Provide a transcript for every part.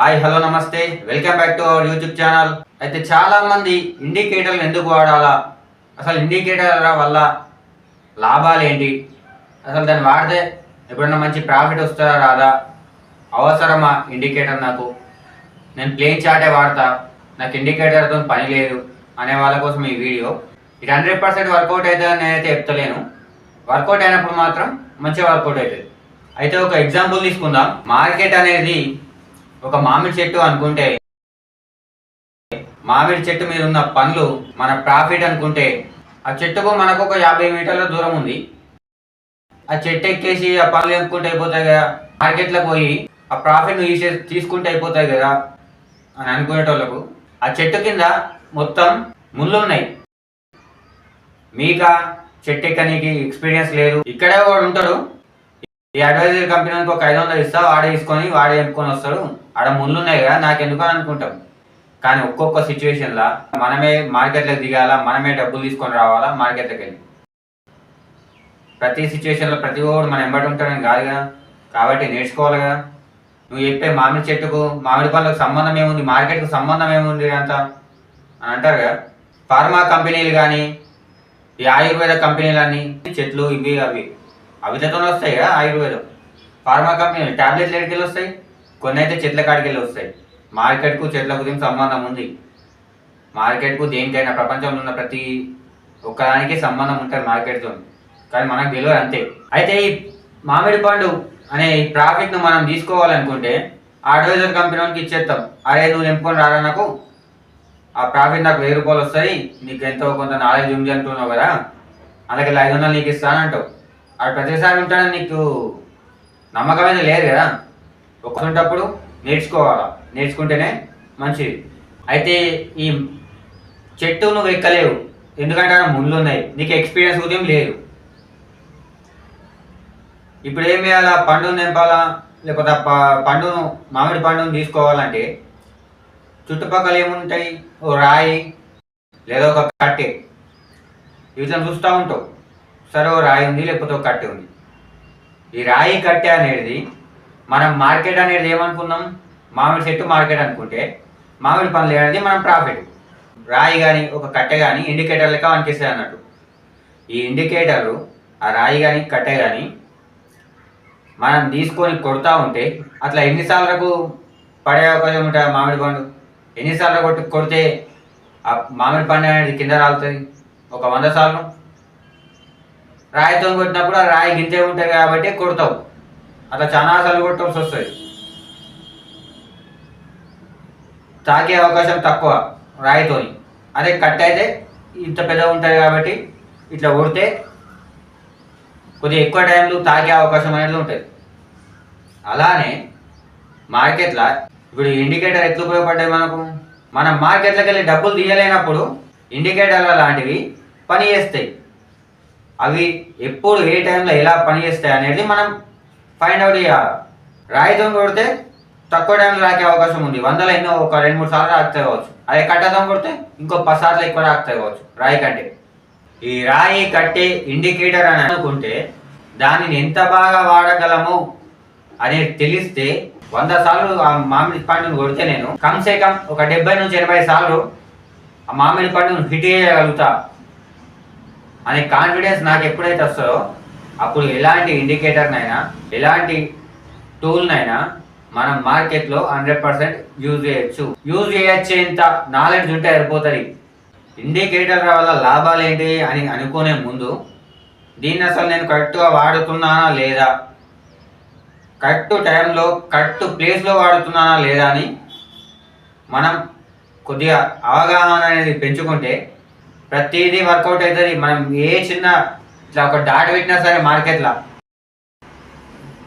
Hi hello నమస్తే. Welcome back to our YouTube channel అయితే చాలా మంది ఇండికేటర్లు ఎందుకు వాడాలా? అసలు ఇండికేటర్ వల్ల లాభాలు ఏంటి? అసలు దాన్ని వాడితే ఎప్పుడన్నా మంచి ప్రాఫిట్ వస్తుందా రాదా? అవసరమా ఇండికేటర్ నాకు? నేను ప్లేన్ చాటే వాడతా. నాకు ఇండికేటర్తో పని లేదు అనే వాళ్ళ కోసం ఈ వీడియో ఇది హండ్రెడ్ పర్సెంట్ వర్కౌట్ అవుతుందని నేనైతే చెప్తలేను. వర్కౌట్ అయినప్పుడు మాత్రం మంచిగా వర్కౌట్ అవుతుంది. అయితే ఒక ఎగ్జాంపుల్ తీసుకుందాం. మార్కెట్ అనేది ఒక మామిడి చెట్టు అనుకుంటే మామిడి చెట్టు మీద ఉన్న పండ్లు మన ప్రాఫిట్ అనుకుంటే ఆ చెట్టుకు మనకు ఒక యాభై మీటర్ల దూరం ఉంది. ఆ చెట్టు ఎక్కేసి ఆ పండ్లు ఎంపుకుంటే అయిపోతాయి కదా. మార్కెట్లో పోయి ఆ ప్రాఫిట్ తీసే తీసుకుంటే అయిపోతాయి కదా అని అనుకునేటోళ్ళకు ఆ చెట్టు కింద మొత్తం ముళ్ళు ఉన్నాయి. మీకా చెట్టు ఎక్కడానికి ఎక్స్పీరియన్స్ లేదు. ఇక్కడే వాడు ఉంటాడు. ఈ అడ్వైజరీ కంపెనీ ఒక ఐదు వందలు ఇస్తా వాడే తీసుకొని వాడే ఎంపుకొని వస్తాడు. ఆడ ముళ్ళు ఉన్నాయి కదా నాకు ఎందుకు అని అనుకుంటాం. కానీ ఒక్కొక్క సిచ్యువేషన్లో మనమే మార్కెట్లోకి దిగాల మనమే డబ్బులు తీసుకొని రావాలా మార్కెట్లోకి వెళ్ళి. ప్రతి సిచ్యువేషన్లో ప్రతి ఒక్కడు మనం ఎంబడి ఉంటాడని కాదు కదా. కాబట్టి నేర్చుకోవాలి కదా. నువ్వు చెప్పే మామిడి చెట్టుకు మామిడి పళ్ళకు సంబంధం ఏముంది? మార్కెట్కు సంబంధం ఏముంది అంత? అని అంటారు కదా. ఫార్మా కంపెనీలు కానీ ఈ ఆయుర్వేద కంపెనీలు అన్నీ చెట్లు ఇవి అవి. అవితతో వస్తాయి కదా ఆయుర్వేదం. ఫార్మా కంపెనీలు ట్యాబ్లెట్లు ఎక్కడికి వెళ్ళి వస్తాయి? కొన్ని అయితే చెట్ల కాడికి వెళ్ళి వస్తాయి. మార్కెట్కు చెట్లకు దీనికి సంబంధం ఉంది. మార్కెట్కు దేనికైనా ప్రపంచంలో ఉన్న ప్రతి ఒక్కదానికి సంబంధం ఉంటుంది మార్కెట్తో. కానీ మనకు తెలియదు అంతే. అయితే ఈ మామిడి పండు అనే ఈ ప్రాఫిట్ను మనం తీసుకోవాలనుకుంటే అడ్వైజర్ వాళ్ళకి ఇచ్చేస్తాం. అరే నువ్వు నింపుకొని రారా నాకు? ఆ ప్రాఫిట్ నాకు వెయ్యి రూపాయలు వస్తాయి. నీకు ఎంతో కొంత నాలెడ్జ్ ఉంది అంటున్నావు కదా? అలాగే ఐదు వందలు నీకు ఇస్తానంటావు అది ప్రతిసారి ఉంటాడని నీకు నమ్మకమైన లేదు కదా? ఒక్కసుంటప్పుడు నేర్చుకోవాలా? నేర్చుకుంటేనే మంచిది. అయితే ఈ చెట్టు నువ్వు ఎక్కలేవు. ఎందుకంటే అక్కడ ముళ్ళు ఉన్నాయి నీకు ఎక్స్పీరియన్స్ ఉదయం లేదు. ఇప్పుడు ఏం చేయాలా? పండును నింపాలా లేకపోతే ప- పండును మామిడి పండును తీసుకోవాలంటే చుట్టుపక్కల ఏముంటాయి? ఓ రాయి లేదా ఒక కట్టె. వీటిని చూస్తూ ఉంటావు. సరే ఓ రాయి ఉంది లేకపోతే ఒక కట్టె ఉంది. ఈ రాయి కట్టె అనేది మనం మార్కెట్ అనేది ఏమనుకున్నాం? మామిడి చెట్టు మార్కెట్ అనుకుంటే మామిడి పనులు అనేది మనం ప్రాఫిట్ రాయి కానీ ఒక కట్టె కానీ ఇండికేటర్ లెక్క అనిపిస్తుంది అన్నట్టు. ఈ ఇండికేటరు ఆ రాయి కానీ కట్టె కానీ మనం తీసుకొని కొడతా ఉంటే అట్లా ఎన్నిసార్లకు పడే అవకాశం ఉంటుంది ఆ మామిడి పండు? ఎన్నిసార్లు కొట్టి కొడితే ఆ మామిడి పండు అనేది కింద రాలుతుంది? ఒక వంద సార్లు? రాయితో కొట్టినప్పుడు ఆ రాయి గింజే ఉంటుంది కాబట్టి కొడతావు. అట్లా చాలా సార్లు కొట్టాల్సి వస్తుంది. తాకే అవకాశం తక్కువ రాయితోని. అదే కట్ అయితే ఇంత పెద్దగా ఉంటుంది కాబట్టి ఇట్లా కొడితే కొద్దిగా ఎక్కువ టైంలో తాకే అవకాశం అనేది ఉంటుంది. అలానే మార్కెట్లో ఇప్పుడు ఇండికేటర్ ఎట్లా ఉపయోగపడ్డాయి మనకు? మనం మార్కెట్లోకి వెళ్ళి డబ్బులు తీయలేనప్పుడు ఇండికేటర్ల లాంటివి పని చేస్తాయి. అవి ఎప్పుడు ఏ టైంలో ఎలా పని చేస్తాయి అనేది మనం ఫైండ్ అవుట్ చేయాలి. రాయితం కొడితే తక్కువ టైంలో రాకే అవకాశం ఉంది. వందల ఎన్నో ఒక రెండు మూడు సార్లు రాకుతాయి కావచ్చు. అదే కట్టతో కొడితే ఇంకో పది సార్లు ఎక్కువ రాకుతాయి కావచ్చు. రాయి కంటే. ఈ రాయి కట్టే ఇండికేటర్ అని అనుకుంటే దానిని ఎంత బాగా వాడగలము అనేది తెలిస్తే వంద సార్లు ఆ మామిడి పండును కొడితే నేను కమ్సే కమ్ ఒక డెబ్బై నుంచి ఎనభై సార్లు ఆ మామిడి పండును హిట్ చేయగలుగుతా. అనే కాన్ఫిడెన్స్ నాకు ఎప్పుడైతే వస్తుందో అప్పుడు ఎలాంటి ఇండికేటర్నైనా ఎలాంటి టూల్నైనా మనం మార్కెట్లో హండ్రెడ్ పర్సెంట్ యూజ్ చేయొచ్చు. యూజ్ చేయొచ్చేంత నాలెడ్జ్ ఉంటే సరిపోతుంది. ఇండికేటర్ వల్ల లాభాలు ఏంటి అని అనుకునే ముందు దీన్ని అసలు నేను కరెక్ట్గా వాడుతున్నానా లేదా? కరెక్ట్ టైంలో కరెక్ట్ ప్లేస్లో వాడుతున్నానా లేదా అని మనం కొద్దిగా అవగాహన అనేది పెంచుకుంటే ప్రతిదీ వర్కౌట్ అవుతుంది. మనం ఏ చిన్న ఇట్లా ఒక డాట్ పెట్టినా సరే మార్కెట్లో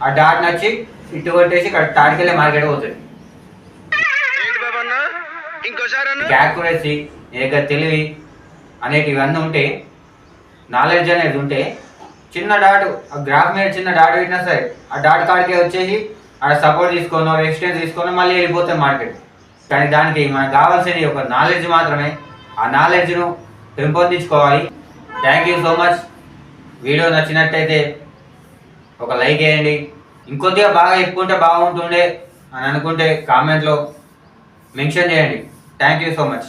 ఆ డాట్ నచ్చి ఇటు కొట్టేసి కరెక్ట్ ఆడికెళ్ళే మార్కెట్ పోతుంది. యాక్యురసీ నీ దగ్గర తెలివి అనేటివి ఇవన్నీ ఉంటే నాలెడ్జ్ అనేది ఉంటే చిన్న డాట్ ఆ గ్రాఫ్ మీద చిన్న డాట్ పెట్టినా సరే ఆ డాట్ కాడికే వచ్చేసి ఆడ సపోర్ట్ తీసుకోనో ఎక్స్టెన్స్ తీసుకోనో మళ్ళీ వెళ్ళిపోతాయి మార్కెట్ కానీ దానికి మనకు కావాల్సింది ఒక నాలెడ్జ్ మాత్రమే. ఆ నాలెడ్జ్ను పెంపొందించుకోవాలి. Thank you so much video నచ్చినట్టయితే ఒక లైక్ వేయండి. ఇంకొద్దిగా బాగా చెప్పుకుంటే బాగుంటుండే అని అనుకుంటే కామెంట్లో మెన్షన్ చేయండి. Thank you so much